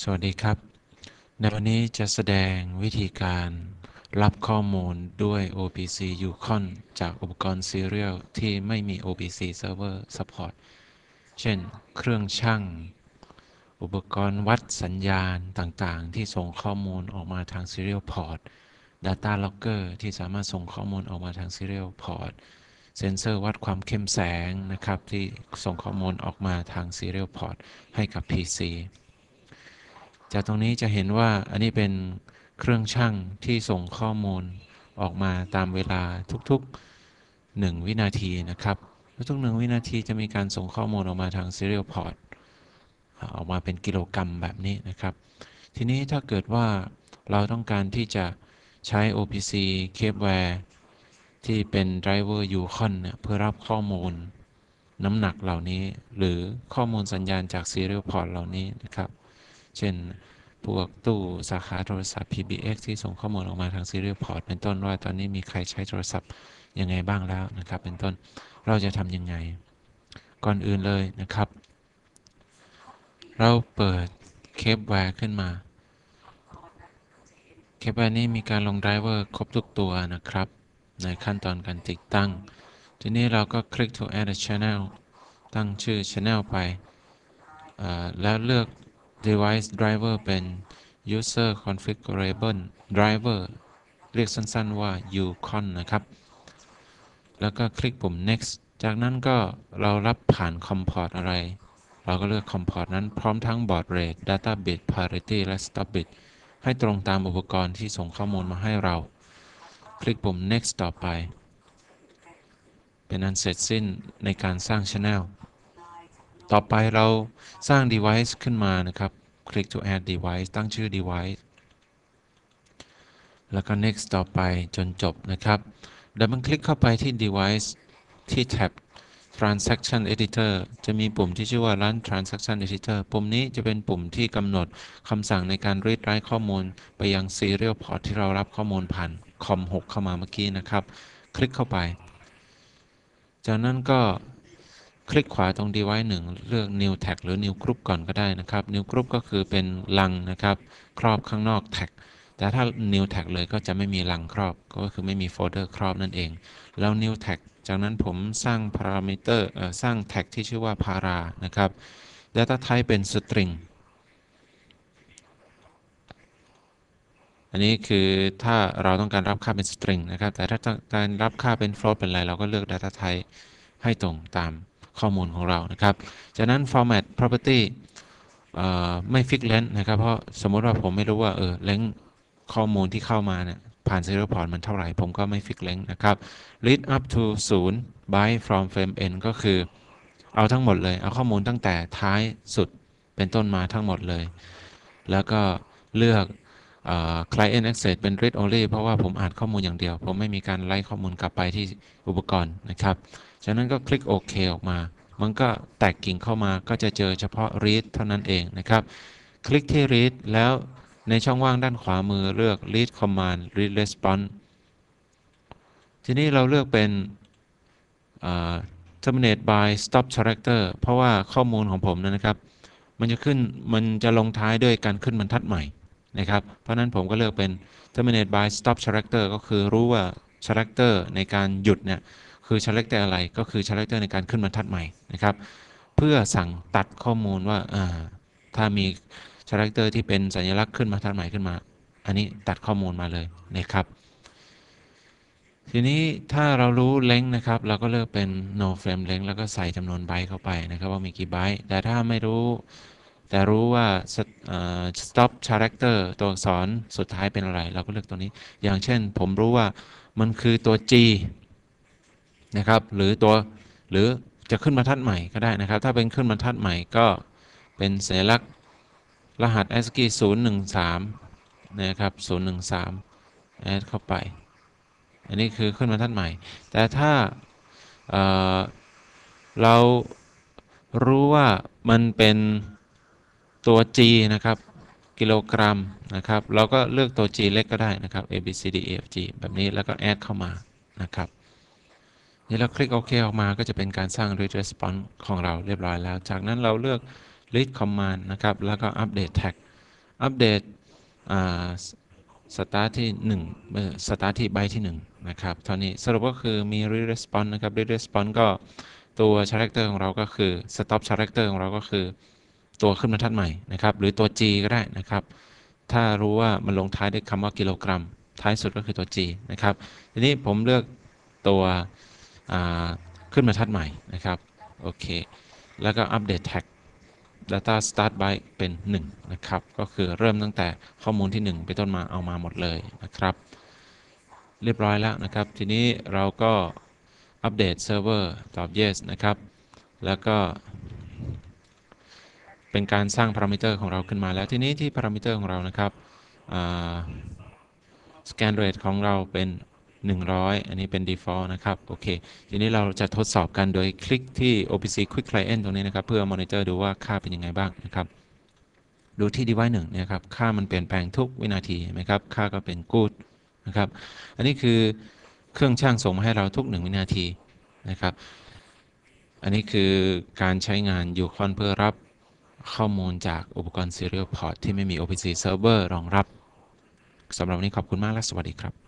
สวัสดีครับ ในวันนี้จะแสดงวิธีการรับข้อมูลด้วย OPC Yukon จากอุปกรณ์ Serial ที่ไม่มี OPC Server Support เช่น เครื่องช่าง อุปกรณ์วัดสัญญาณต่างๆ ที่ส่งข้อมูลออกมาทาง Serial Port Data Logger ที่สามารถส่งข้อมูลออกมาทาง Serial Port เซนเซอร์วัดความเข้มแสงนะครับ ที่ส่งข้อมูลออกมาทาง Serial Port ให้กับ PC จากตรงนี้จะเห็นว่าอันนี้เป็นเครื่องช่างที่ส่งข้อมูลออกมาตามเวลาทุกๆ 1 วินาทีนะครับทุกๆหนึ่งวินาทีจะมีการส่งข้อมูลออกมาทาง Serial Port ออกมาเป็นกิโลกรรัมแบบนี้นะครับ ทีนี้ถ้าเกิดว่าเราต้องการที่จะใช้ OPC Capeware ที่เป็น Driver Yukon เนี่ยเพื่อรับข้อมูลน้ำหนักเหล่านี้ หรือข้อมูลสัญญาณจาก Serial Port เหล่านี้นะครับ เช่นพวกตู้สาขาโทรศัพท์ PBX ที่ส่งข้อมูลออกมาทาง Serial Port เป็นต้นว่าตอนนี้มีใครใช้โทรศัพท์ยังไงบ้างแล้วนะครับ เป็นต้นเราจะทำยังไง ก่อนอื่นเลยนะครับ เราเปิดเคปแวร์ขึ้นมาเคปแวร์นี้มีการลงไดรเวอร์ครบทุกตัวนะครับ ในขั้นตอนการติดตั้ง ทีนี้เราก็คลิก to add a channel ตั้งชื่อ channel ไปแล้วเลือก device driver เป็น user configurable driver เรียกสั้นๆว่า Yukon นะครับ แล้วก็คลิกปุ่ม next จากนั้นก็เรารับผ่าน COM port อะไร เราก็เลือก COM port นั้นพร้อมทั้ง baud rate data bit parity และ stop bit ให้ตรงตามอุปกรณ์ที่ส่งข้อมูลมาให้เรา คลิกปุ่ม next ต่อไป เป็นอันเสร็จสิ้นในการสร้าง channel ต่อไปเราสร้าง device ขึ้นมานะครับ คลิก to add device ตั้งชื่อ device แล้วก็ next ต่อไปจนจบนะครับดับเบิลคลิกเข้าไปที่ device ที่แท็บ transaction editor จะมีปุ่มที่ชื่อว่า run transaction editor ปุ่มนี้จะเป็นปุ่มที่กำหนดคำสั่งในการ read write ข้อมูล ไปยัง serial port ที่เรารับข้อมูลผ่าน com 6เข้ามาเมื่อกี้นะครับ คลิกเข้าไป จากนั้นก็ คลิกขวาตรง device 1 เลือก new tag หรือ new group ก่อนก็ได้นะครับ new group ก็คือเป็นลังนะครับ ครอบข้างนอก tag แต่ถ้า new tag เลยก็จะไม่มีลังครอบ ก็คือไม่มีโฟลเดอร์ครอบนั่นเอง แล้ว new tag จากนั้นผมสร้าง parameter เอ่อสร้าง tag ที่ชื่อว่า para นะครับ data type เป็น string อันนี้คือถ้าเราต้องการรับค่าเป็น string นะครับ แต่ถ้าต้องการรับค่าเป็น float เป็นอะไร เราก็เลือก data type ให้ตรงตาม ข้อมูลของเรานะครับ จากนั้น format property ไม่ fix length นะครับ เพราะสมมติว่าผมไม่รู้ว่าเออ length ข้อมูลที่เข้ามาเนี่ยผ่าน serial port มันเท่าไหร่ ผมก็ไม่ fix length นะครับ read up to 0 byte from frame n ก็คือเอาทั้งหมดเลย เอาข้อมูลตั้งแต่ท้ายสุดเป็นต้นมาทั้งหมดเลย แล้วก็เลือก client access เป็น read only เพราะว่าผมอ่านข้อมูลอย่างเดียว ผมไม่มีการไล่ข้อมูลกลับไปที่อุปกรณ์นะครับจากนั้นก็คลิกโอเคออกมา มันก็แตกกิ่งเข้ามาก็จะเจอเฉพาะ read เท่านั้นเองนะครับ คลิกที่ read แล้วในช่องว่างด้านขวามือเลือก read command read response ทีนี้เราเลือกเป็น terminate by stop character เพราะว่าข้อมูลของผมนะครับ มันจะขึ้นมันจะลงท้ายด้วยการขึ้นบรรทัดใหม่ นะครับ เพราะฉะนั้นผมก็เลือกเป็น terminate by stop character ก็คือรู้ว่า character ในการหยุดเนี่ยคือ character อะไรก็คือ character ในการขึ้นบรรทัดใหม่นะครับ เพื่อสั่งตัดข้อมูลว่าถ้ามี character ที่เป็นสัญลักษณ์ขึ้นบรรทัดใหม่ขึ้นมา อันนี้ตัดข้อมูลมาเลยนะครับทีนี้ถ้าเรารู้ length นะครับ เราก็เลือกเป็น no frame length แล้วก็ใส่จำนวนไบต์เข้าไปนะครับ ว่ามีกี่ไบต์แต่ถ้าไม่รู้ แต่รู้ว่า stop character ตัวอักษรสุดท้ายเป็นอะไร เราก็เลือกตัวนี้ อย่างเช่น ผมรู้ว่ามันคือตัว G นะครับ หรือตัว หรือจะขึ้นบรรทัดใหม่ก็ได้นะครับ ถ้าเป็นขึ้นบรรทัดใหม่ก็เป็นสัญลักษณ์รหัส ASCII 013 นะครับ 013แอดเข้าไป อันนี้คือขึ้นบรรทัดใหม่ แต่ถ้าเเรารู้ว่ามันเป็น ตัว G นะครับ กิโลกรัมนะครับ เราก็เลือกตัว G เล็กก็ได้นะครับ A B C D E F G แบบนี้แล้วก็แอดเข้ามานะครับนี่เราคลิกโอเคออกมาก็จะเป็นการสร้าง read response ของเราเรียบร้อยแล้ว จากนั้นเราเลือก read command นะครับ แล้วก็อัปเดต tag อัปเดตสตาร์ทที่1สตาร์ทที่ไบที่1นะครับเท่านี้สรุปก็คือมี read response นะครับ read response ก็ตัว character ของเราก็คือ stop character ของเราก็คือ ตัวขึ้นบรรทัดใหม่นะครับ หรือตัว G ก็ได้นะครับ ถ้ารู้ว่ามันลงท้ายด้วยคำว่ากิโลกรัม ท้ายสุดก็คือตัว G นะครับ ทีนี้ผมเลือกตัวขึ้นบรรทัดใหม่นะครับ โอเค แล้วก็อัปเดต tag data start by เป็น 1 นะครับ ก็คือเริ่มตั้งแต่ข้อมูลที่ 1 ไปต้นมาเอามาหมดเลยนะครับ เรียบร้อยแล้วนะครับ ทีนี้เราก็อัปเดตเซิร์ฟเวอร์ตอบ yes นะครับ แล้วก็ เป็นการสร้างพารามิเตอร์ของเราขึ้นมาแล้วทีนี้ที่พารามิเตอร์ของเรานะครับสแกนเรทของเราเป็น 100 อันนี้เป็น default นะครับ โอเค ทีนี้เราจะทดสอบกันโดยคลิกที่ OPC Quick Client ตรงนี้นะครับ เพื่อมอนิเตอร์ดูว่าค่าเป็นยังไงบ้างนะครับ ดูที่ device 1เนี่ยครับ ค่ามันเปลี่ยนแปลงทุกวินาทีนไหมครับ ค่าก็เป็น good นะครับ อันนี้คือเครื่องช่างส่งมาให้เราทุก 1 วินาทีนะครับ อันนี้คือการใช้งาน Yukon เพื่อรับ ข้อมูลจากอุปกรณ์ Serial Port ที่ไม่มี OPC Server รองรับสำหรับวันนี้ขอบคุณมากและสวัสดีครับ